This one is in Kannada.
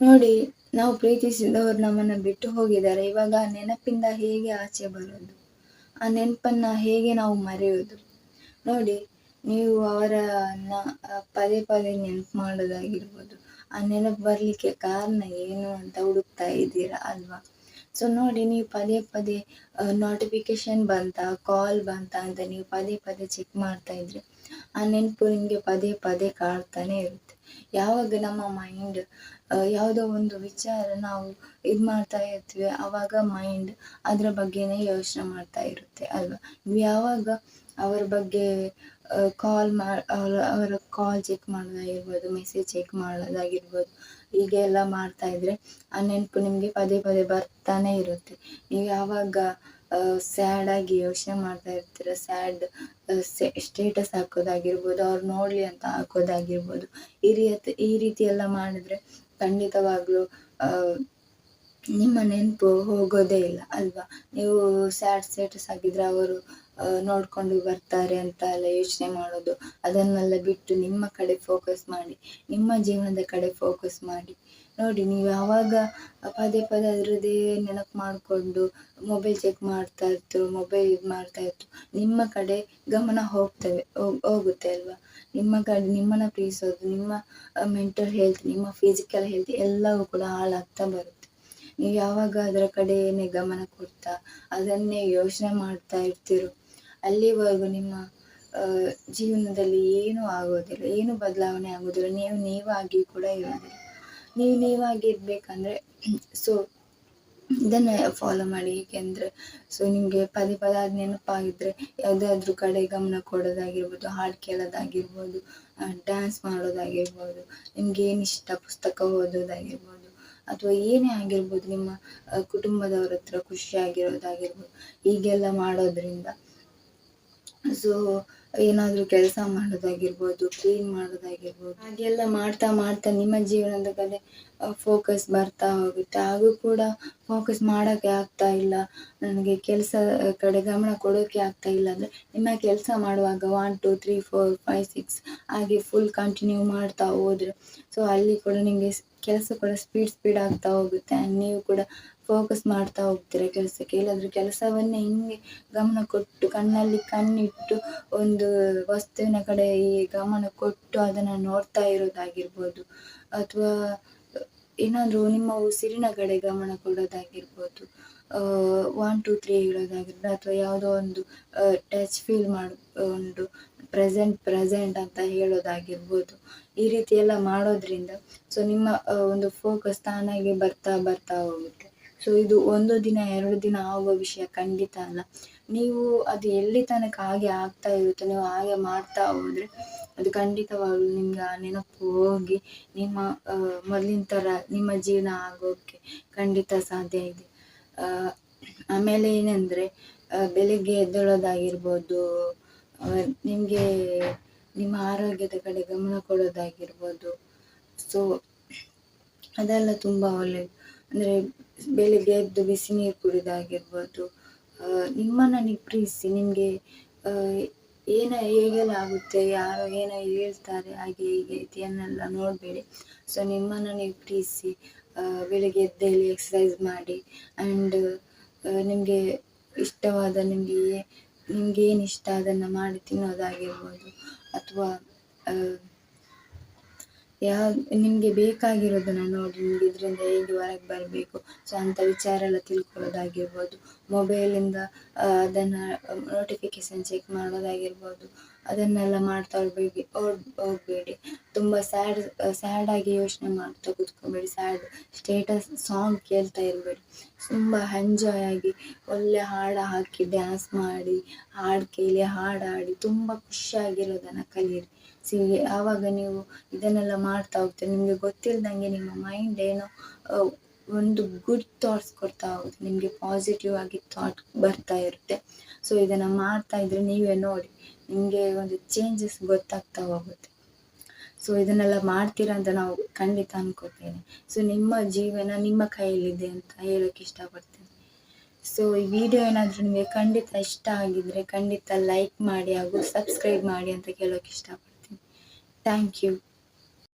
ನೋಡಿ, ನಾವು ಪ್ರೀತಿಸಿದವರು ನಮ್ಮನ್ನು ಬಿಟ್ಟು ಹೋಗಿದ್ದಾರೆ. ಇವಾಗ ಆ ನೆನಪಿಂದ ಹೇಗೆ ಆಚೆ ಬರೋದು? ಆ ನೆನಪನ್ನ ಹೇಗೆ ನಾವು ಮರೆಯೋದು? ನೋಡಿ, ನೀವು ಅವರನ್ನ ಪದೇ ಪದೇ ನೆನಪು ಮಾಡೋದಾಗಿರ್ಬೋದು. ಆ ನೆನಪು ಬರಲಿಕ್ಕೆ ಕಾರಣ ಏನು ಅಂತ ಹುಡುಕ್ತಾ ಇದ್ದೀರಾ ಅಲ್ವಾ? ಸೊ ನೋಡಿ, ನೀವು ಪದೇ ಪದೇ ನೋಟಿಫಿಕೇಶನ್ ಬಂತಾ ಕಾಲ್ ಬಂತಾ ಅಂತ ನೀವು ಪದೇ ಪದೇ ಚೆಕ್ ಮಾಡ್ತಾ ಇದ್ರೆ ಆ ನೆನಪು ನಿಮಗೆ ಪದೇ ಪದೇ ಕಾಡ್ತಾನೆ ಇರುತ್ತೆ. ಯಾವಾಗ ನಮ್ಮ ಮೈಂಡ್ ಯಾವುದೋ ಒಂದು ವಿಚಾರ ನಾವು ಇದು ಮಾಡ್ತಾ ಇರ್ತೀವಿ ಆವಾಗ ಮೈಂಡ್ ಅದರ ಬಗ್ಗೆನೇ ಯೋಚನೆ ಮಾಡ್ತಾ ಇರುತ್ತೆ ಅಲ್ವಾ? ನೀವು ಯಾವಾಗ ಅವರ ಬಗ್ಗೆ ಕಾಲ್ ಮಾ, ಅವರ ಅವರ ಕಾಲ್ ಚೆಕ್ ಮಾಡೋದಾಗಿರ್ಬೋದು ಮೆಸೇಜ್ ಚೆಕ್ ಮಾಡೋದಾಗಿರ್ಬೋದು ಹೀಗೆಲ್ಲ ಮಾಡ್ತಾ ಇದ್ರೆ ಆ ನೆನಪು ನಿಮಗೆ ಪದೇ ಪದೇ ಬರ್ತಾನೆ ಇರುತ್ತೆ. ನೀವು ಯಾವಾಗ ಸ್ಯಾಡ್ ಆಗಿ ಯೋಚನೆ ಮಾಡ್ತಾ ಇರ್ತೀರ ಸ್ಯಾಡ್ ಸ್ಟೇಟಸ್ ಹಾಕೋದಾಗಿರ್ಬೋದು, ಅವ್ರು ನೋಡಲಿ ಅಂತ ಹಾಕೋದಾಗಿರ್ಬೋದು. ಈ ರೀತಿ ಈ ರೀತಿ ಎಲ್ಲ ಮಾಡಿದ್ರೆ ಖಂಡಿತವಾಗ್ಲೂ ನಿಮ್ಮ ನೆನಪು ಹೋಗೋದೇ ಇಲ್ಲ, ಅಲ್ವಾ? ನೀವು ಸ್ಯಾಡ್ ಸ್ಟೇಟಸ್ ಹಾಕಿದ್ರೆ ಅವರು ನೋಡಿಕೊಂಡು ಬರ್ತಾರೆ ಅಂತ ಎಲ್ಲ ಯೋಚನೆ ಮಾಡೋದು, ಅದನ್ನೆಲ್ಲ ಬಿಟ್ಟು ನಿಮ್ಮ ಕಡೆ ಫೋಕಸ್ ಮಾಡಿ, ನಿಮ್ಮ ಜೀವನದ ಕಡೆ ಫೋಕಸ್ ಮಾಡಿ. ನೋಡಿ, ನೀವು ಯಾವಾಗ ಪದೇ ಪದೇ ಅದರದ್ದೇ ನೆನಪು ಮಾಡಿಕೊಂಡು ಮೊಬೈಲ್ ಚೆಕ್ ಮಾಡ್ತಾ ಇತ್ತು ಮೊಬೈಲ್ ಇದು ಮಾಡ್ತಾ ಇತ್ತು ನಿಮ್ಮ ಕಡೆ ಗಮನ ಹೋಗ್ತವೆ ಹೋಗುತ್ತೆ, ಅಲ್ವಾ? ನಿಮ್ಮ ಕಡೆ ನಿಮ್ಮನ್ನ ಪ್ರೀತಿಸೋದು, ನಿಮ್ಮ ಮೆಂಟಲ್ ಹೆಲ್ತ್ ನಿಮ್ಮ ಫಿಸಿಕಲ್ ಹೆಲ್ತ್ ಎಲ್ಲವೂ ಕೂಡ ಹಾಳಾಗ್ತಾ ಬರುತ್ತೆ. ನೀವು ಯಾವಾಗ ಅದರ ಕಡೆಯೇ ಗಮನ ಕೊಡ್ತಾ ಅದನ್ನೇ ಯೋಚನೆ ಮಾಡ್ತಾ ಇರ್ತೀರೋ, ಅಲ್ಲಿವರೆಗೂ ನಿಮ್ಮ ಜೀವನದಲ್ಲಿ ಏನೂ ಆಗೋದಿಲ್ಲ, ಏನು ಬದಲಾವಣೆ ಆಗೋದಿಲ್ಲ, ನೀವು ನೀವಾಗಿ ಕೂಡ ಇರೋದಿಲ್ಲ. ನೀವು ನೀವಾಗಿ ಇರಬೇಕಂದ್ರೆ ಸೊ ಇದನ್ನು ಫಾಲೋ ಮಾಡಿ, ಏಕೆಂದರೆ ಸೊ ನಿಮಗೆ ಪದೇ ಪದ ಅದು ನೆನಪಾಗಿದ್ದರೆ ಯಾವುದಾದ್ರೂ ಕಡೆ ಗಮನ ಕೊಡೋದಾಗಿರ್ಬೋದು, ಹಾಡು ಕೇಳೋದಾಗಿರ್ಬೋದು ಡ್ಯಾನ್ಸ್ ಮಾಡೋದಾಗಿರ್ಬೋದು, ನಿಮ್ಗೆ ಏನು ಇಷ್ಟ ಪುಸ್ತಕ ಓದೋದಾಗಿರ್ಬೋದು ಅಥವಾ ಏನೇ ಆಗಿರ್ಬೋದು ನಿಮ್ಮ ಕುಟುಂಬದವ್ರ ಹತ್ರ ಖುಷಿಯಾಗಿರೋದಾಗಿರ್ಬೋದು ಹೀಗೆಲ್ಲ ಮಾಡೋದ್ರಿಂದ ಸೊ ಏನಾದರೂ ಕೆಲಸ ಮಾಡೋದಾಗಿರ್ಬೋದು ಕ್ಲೀನ್ ಮಾಡೋದಾಗಿರ್ಬೋದು, ಹಾಗೆಲ್ಲ ಮಾಡ್ತಾ ಮಾಡ್ತಾ ನಿಮ್ಮ ಜೀವನದ ಕಡೆ ಫೋಕಸ್ ಬರ್ತಾ ಹೋಗುತ್ತೆ. ಹಾಗೂ ಕೂಡ ಫೋಕಸ್ ಮಾಡೋಕ್ಕೆ ಆಗ್ತಾ ಇಲ್ಲ. ನನಗೆ ಕೆಲಸ ಕಡೆ ಗಮನ ಕೊಡೋಕ್ಕೆ ಆಗ್ತಾ ಇಲ್ಲ ಅಂದರೆ, ನಿಮ್ಮ ಕೆಲಸ ಮಾಡುವಾಗ one two three four five six ಹಾಗೆ ಫುಲ್ ಕಂಟಿನ್ಯೂ ಮಾಡ್ತಾ ಹೋದರೆ ಸೊ ಅಲ್ಲಿ ಕೂಡ ನಿಮಗೆ ಕೆಲಸ ಕೂಡ ಸ್ಪೀಡ್ ಸ್ಪೀಡ್ ಆಗ್ತಾ ಹೋಗುತ್ತೆ. ಆ್ಯಂಡ್ ನೀವು ಕೂಡ ಫೋಕಸ್ ಮಾಡ್ತಾ ಹೋಗ್ತೀರ ಕೆಲಸಕ್ಕೆ? ಇಲ್ಲಾಂದರೆ ಕೆಲಸವನ್ನೇ ಹಿಂಗೆ ಗಮನ ಕೊಟ್ಟು, ಕಣ್ಣಲ್ಲಿ ಕಣ್ಣಿಟ್ಟು, ಒಂದು ವಸ್ತುವಿನ ಕಡೆ ಈ ಗಮನ ಕೊಟ್ಟು ಅದನ್ನು ನೋಡ್ತಾ ಇರೋದಾಗಿರ್ಬೋದು. ಅಥವಾ ಏನಾದರೂ ನಿಮ್ಮ ಉಸಿರಿನ ಕಡೆ ಗಮನ ಕೊಡೋದಾಗಿರ್ಬೋದು ಒನ್ ಟು ತ್ರೀ ಹೇಳೋದಾಗಿರ್ಬೋದು, ಅಥವಾ ಯಾವುದೋ ಒಂದು ಟಚ್ ಫೀಲ್ ಮಾಡಿಕೊಂಡು ಪ್ರೆಸೆಂಟ್ ಪ್ರೆಸೆಂಟ್ ಅಂತ ಹೇಳೋದಾಗಿರ್ಬೋದು, ಈ ರೀತಿ ಎಲ್ಲ ಮಾಡೋದ್ರಿಂದ ಸೊ ನಿಮ್ಮ ಒಂದು ಫೋಕಸ್ ತಾನಾಗೆ ಬರ್ತಾ ಬರ್ತಾ ಹೋಗುತ್ತೆ. ಸೊ ಇದು ಒಂದು ದಿನ, ಎರಡು ದಿನ ಆಗುವ ವಿಷಯ ಖಂಡಿತ ಅಲ್ಲ. ನೀವು ಅದು ಎಲ್ಲಿ ತನಕ ಹಾಗೆ ಆಗ್ತಾ ಇರುತ್ತೆ, ನೀವು ಹಾಗೆ ಮಾಡ್ತಾ ಹೋದರೆ ಅದು ಖಂಡಿತವಾಗ್ಲೂ ನಿಮ್ಗೆ ಆ ನೆನಪು ಹೋಗಿ ನಿಮ್ಮ ಮೊದಲಿನ ಥರ ನಿಮ್ಮ ಜೀವನ ಆಗೋಕ್ಕೆ ಖಂಡಿತ ಸಾಧ್ಯ ಇದೆ. ಆಮೇಲೆ ಏನಂದ್ರೆ ಬೆಳಿಗ್ಗೆ ಎದ್ದೇಳೋದಾಗಿರ್ಬೋದು ನಿಮಗೆ ನಿಮ್ಮ ಆರೋಗ್ಯದ ಕಡೆ ಗಮನ ಕೊಡೋದಾಗಿರ್ಬೋದು. ಸೊ ಅದೆಲ್ಲ ತುಂಬ ಒಳ್ಳೆಯದು ಅಂದರೆ ಬೆಳಿಗ್ಗೆ ಎದ್ದು ಬಿಸಿ ನೀರು ಕುಡಿದಾಗಿರ್ಬೋದು. ನಿಮ್ಮನ್ನು ನೀವು ಪ್ರೀತಿಸಿ ನಿಮಗೆ ಏನ ಹೇಗೆಲ್ಲ ಆಗುತ್ತೆ, ಯಾರು ಏನ ಹೇಳ್ತಾರೆ, ಹಾಗೆ ಹೀಗೆ ಇದೆಯನ್ನೆಲ್ಲ ನೋಡಬೇಡಿ. ಸೊ ನಿಮ್ಮನ್ನು ನೀವು ಪ್ರೀತಿಸಿ ಬೆಳಿಗ್ಗೆ ಎದ್ದೇಳಿ ಎಕ್ಸಸೈಸ್ ಮಾಡಿ ಆ್ಯಂಡ್ ನಿಮಗೆ ಇಷ್ಟವಾದ, ನಿಮಗೆ ನಿಮ್ಗೆ ಏನು ಇಷ್ಟ ಅದನ್ನು ಮಾಡಿ ತಿನ್ನೋದಾಗಿರ್ಬೋದು. ಅಥವಾ ಯಾವ, ನಿಮಗೆ ಬೇಕಾಗಿರೋದನ್ನು ನೋಡಿ, ನಿಮಗೆ ಇದರಿಂದ ಹೇಗೆ ಹೊರಗೆ ಬರಬೇಕು? ಸೊ ಅಂತ ವಿಚಾರ ಎಲ್ಲ ತಿಳ್ಕೊಳ್ಳೋದಾಗಿರ್ಬೋದು. ಮೊಬೈಲಿಂದ ಅದನ್ನು ನೋಟಿಫಿಕೇಶನ್ ಚೆಕ್ ಮಾಡೋದಾಗಿರ್ಬೋದು. ಅದನ್ನೆಲ್ಲ ಮಾಡ್ತಾ ಹೋಗ್ಬೇಡಿ ಹೋಗಬೇಡಿ. ತುಂಬ ಸ್ಯಾಡ್ ಸ್ಯಾಡಾಗಿ ಯೋಚನೆ ಮಾಡ್ತಾ ಕೂತ್ಕೊಬೇಡಿ, ಸ್ಯಾಡ್ ಸ್ಟೇಟಸ್, ಸಾಂಗ್ ಕೇಳ್ತಾ ಇರಬೇಡಿ. ತುಂಬ ಎಂಜಾಯ್ ಆಗಿ, ಒಳ್ಳೆ ಹಾಡು ಹಾಕಿ, ಡ್ಯಾನ್ಸ್ ಮಾಡಿ, ಹಾಡು ಕೇಳಿ, ಹಾಡು ಹಾಡಿ, ತುಂಬ ಖುಷಿಯಾಗಿರೋದನ್ನು ಕಲಿಯಿರಿ. ಸಿ ಆವಾಗ ನೀವು ಇದನ್ನೆಲ್ಲ ಮಾಡ್ತಾ ಹೋಗ್ತೀರಿ. ನಿಮಗೆ ಗೊತ್ತಿಲ್ಲದಂಗೆ ನಿಮ್ಮ ಮೈಂಡ್ ಏನೋ ಒಂದು ಗುಡ್ ಥಾಟ್ಸ್ ಕೊಡ್ತಾ ಹೋಗುತ್ತೆ. ನಿಮಗೆ ಪಾಸಿಟಿವ್ ಆಗಿ ಥಾಟ್ ಬರ್ತಾ ಇರುತ್ತೆ. ಸೊ ಇದನ್ನು ಮಾಡ್ತಾ ಇದ್ರೆ ನೀವೇ ನೋಡಿ ನಿಮಗೆ ಒಂದು ಚೇಂಜಸ್ ಗೊತ್ತಾಗ್ತಾ ಹೋಗುತ್ತೆ. ಸೊ ಇದನ್ನೆಲ್ಲ ಮಾಡ್ತೀರಾ ಅಂತ ನಾವು ಖಂಡಿತ ಅನ್ಕೋತೇನೆ ಸೊ ನಿಮ್ಮ ಜೀವನ ನಿಮ್ಮ ಕೈಯಲ್ಲಿದೆ ಅಂತ ಹೇಳೋಕೆ ಇಷ್ಟಪಡ್ತೀನಿ. ಸೊ ಈ ವಿಡಿಯೋ ಏನಾದರೂ ನಿಮಗೆ ಖಂಡಿತ ಇಷ್ಟ ಆಗಿದ್ರೆ ಖಂಡಿತ ಲೈಕ್ ಮಾಡಿ ಹಾಗೂ ಸಬ್ಸ್ಕ್ರೈಬ್ ಮಾಡಿ ಅಂತ ಕೇಳೋಕೆ ಇಷ್ಟಪಡ್ತೀನಿ. Thank you